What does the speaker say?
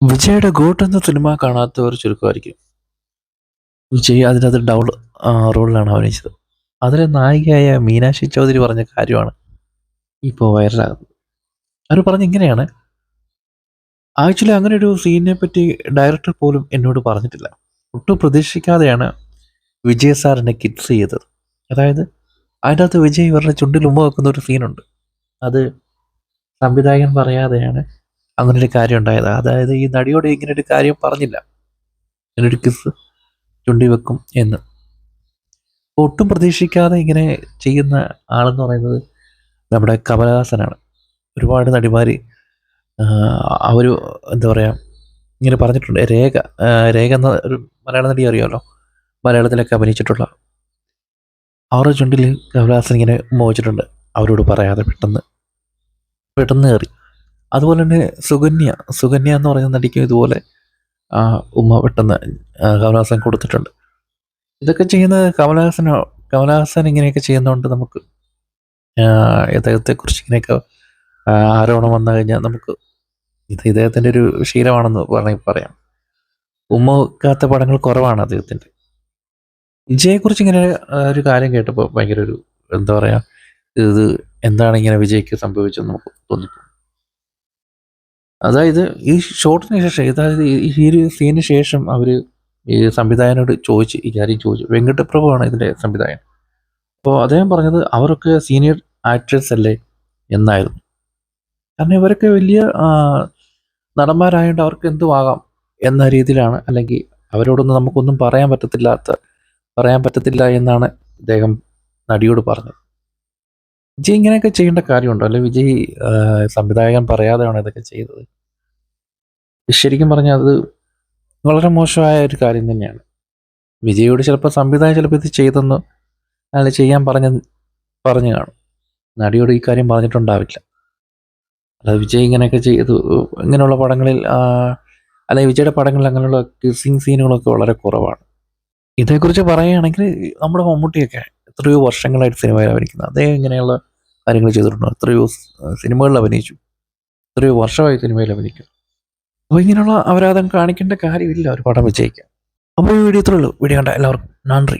വിജയുടെ ഗോട്ട് എന്ന സിനിമ കാണാത്തവർ ചുരുക്കമായിരിക്കും. വിജയ് അതിനകത്ത് ഡൗൺ റോളിലാണ് അഭിനയിച്ചത്. അതിലെ നായികയായ മീനാക്ഷി ചൗധരി പറഞ്ഞ കാര്യമാണ് ഇപ്പോൾ വൈറലാകുന്നത്. അവർ പറഞ്ഞ ഇങ്ങനെയാണ്. ആക്ച്വലി അങ്ങനെ ഒരു സീനിനെ പറ്റി ഡയറക്ടർ പോലും എന്നോട് പറഞ്ഞിട്ടില്ല. ഒട്ടും പ്രതീക്ഷിക്കാതെയാണ് വിജയ് എന്നെ കിഡ്സ് ചെയ്തത്. അതായത് അതിന്റെ അകത്ത് വിജയ് ഇവരുടെ ചുണ്ടിൽ ഉമ്മ വെക്കുന്ന ഒരു സീനുണ്ട്. അത് സംവിധായകൻ പറയാതെയാണ് അങ്ങനെ ഒരു കാര്യം ഉണ്ടായത്. അതായത് ഈ നടിയോട് ഇങ്ങനെ ഒരു കാര്യം പറഞ്ഞില്ല. ഇങ്ങനൊരു കിസ് ചുണ്ടി വെക്കും എന്ന്. ഒട്ടും പ്രതീക്ഷിക്കാതെ ഇങ്ങനെ ചെയ്യുന്ന ആളെന്ന് പറയുന്നത് നമ്മുടെ കമലഹാസനാണ്. ഒരുപാട് നടിമാർ അവർ എന്താ പറയുക ഇങ്ങനെ പറഞ്ഞിട്ടുണ്ട്. രേഖ രേഖ എന്ന ഒരു മലയാള നടി അറിയാമല്ലോ മലയാളത്തിലൊക്കെ അഭിനയിച്ചിട്ടുള്ള. അവരുടെ ചുണ്ടിൽ കമലഹാസൻ ഇങ്ങനെ മോഹിച്ചിട്ടുണ്ട്. അവരോട് പറയാതെ പെട്ടെന്ന്. പെട്ടെന്ന് കയറി. അതുപോലെ തന്നെ സുകന്യ സുകന്യ എന്ന് പറയുന്ന നടിക്കും ഇതുപോലെ ഉമ്മ പെട്ടെന്ന് കമലഹാസൻ കൊടുത്തിട്ടുണ്ട്. ഇതൊക്കെ ചെയ്യുന്നത് കമലഹാസനോ കമലഹാസൻ ഇങ്ങനെയൊക്കെ ചെയ്യുന്നതുകൊണ്ട് നമുക്ക് ഇദ്ദേഹത്തെക്കുറിച്ച് ഇങ്ങനെയൊക്കെ ആരോപണം വന്നു കഴിഞ്ഞാൽ നമുക്ക് ഇത് ഇദ്ദേഹത്തിന്റെ ഒരു ശീലമാണെന്ന് പറഞ്ഞ് പറയാം. ഉമ്മ കാത്ത പടങ്ങൾ കുറവാണ് അദ്ദേഹത്തിന്റെ. വിജയെക്കുറിച്ച് ഇങ്ങനെ ഒരു കാര്യം കേട്ടപ്പോൾ ഭയങ്കര ഒരു എന്താ പറയുക ഇത് എന്താണ് ഇങ്ങനെ വിജയ്ക്ക് സംഭവിച്ചെന്ന് നമുക്ക് തോന്നിപ്പോകും. അതായത് ഈ ഷോട്ടിന് ശേഷം അതായത് ഈ ഒരു സീനിന് ശേഷം അവർ ഈ സംവിധായകനോട് ചോദിച്ച് ഈ കാര്യം ചോദിച്ചു വെങ്കട്ടപ്രഭുവാണ് ഇതിന്റെ സംവിധായകൻ. അപ്പോൾ അദ്ദേഹം പറഞ്ഞത് അവരൊക്കെ സീനിയർ ആക്ട്രസ് അല്ലേ എന്നായിരുന്നു. കാരണം ഇവരൊക്കെ വലിയ നടന്മാരായതുകൊണ്ട് അവർക്ക് എന്തും ആകാം എന്ന രീതിയിലാണ് അല്ലെങ്കിൽ അവരോടൊന്നും നമുക്കൊന്നും പറയാൻ പറ്റത്തില്ലാത്ത പറയാൻ പറ്റത്തില്ല എന്നാണ് അദ്ദേഹം നടിയോട് പറഞ്ഞത്. വിജയ് ഇങ്ങനെയൊക്കെ ചെയ്യേണ്ട കാര്യമുണ്ടോ? അല്ലെ വിജയ് സംവിധായകൻ പറയാതെയാണ് ഇതൊക്കെ ചെയ്തത്? ശരിക്കും പറഞ്ഞാൽ അത് വളരെ മോശമായ ഒരു കാര്യം തന്നെയാണ്. വിജയോട് ചിലപ്പോൾ സംവിധായകൻ ചിലപ്പോൾ ഇത് ചെയ്തെന്ന് അയാൾ ചെയ്യാൻ പറഞ്ഞ പറഞ്ഞു കാണും. നടിയോട് ഈ കാര്യം പറഞ്ഞിട്ടുണ്ടാവില്ല. അല്ലാതെ വിജയ് ഇങ്ങനെയൊക്കെ ചെയ്തു ഇങ്ങനെയുള്ള പടങ്ങളിൽ അല്ലെ വിജയുടെ പടങ്ങളിൽ അങ്ങനെയുള്ള കിസിങ് സീനുകളൊക്കെ വളരെ കുറവാണ്. ഇതേക്കുറിച്ച് പറയുകയാണെങ്കിൽ നമ്മുടെ മമ്മൂട്ടിയൊക്കെ എത്രയോ വർഷങ്ങളായിട്ട് സിനിമയിൽ അഭിനയിക്കുന്നത് അദ്ദേഹം ഇങ്ങനെയുള്ള കാര്യങ്ങൾ ചെയ്തിട്ടുണ്ട്? എത്രയോ സിനിമകളിൽ അഭിനയിച്ചു. എത്രയോ വർഷമായി സിനിമയിൽ അഭിനയിക്കുന്നു. അപ്പോൾ ഇങ്ങനെയുള്ള അവരാധം കാണിക്കേണ്ട കാര്യമില്ല. ഒരു പടം വിജയിക്കാൻ. അപ്പോൾ ഈ വീഡിയോ ഇത്രയുള്ളൂ വീഡിയോ കണ്ട എല്ലാവർക്കും നന്ദി.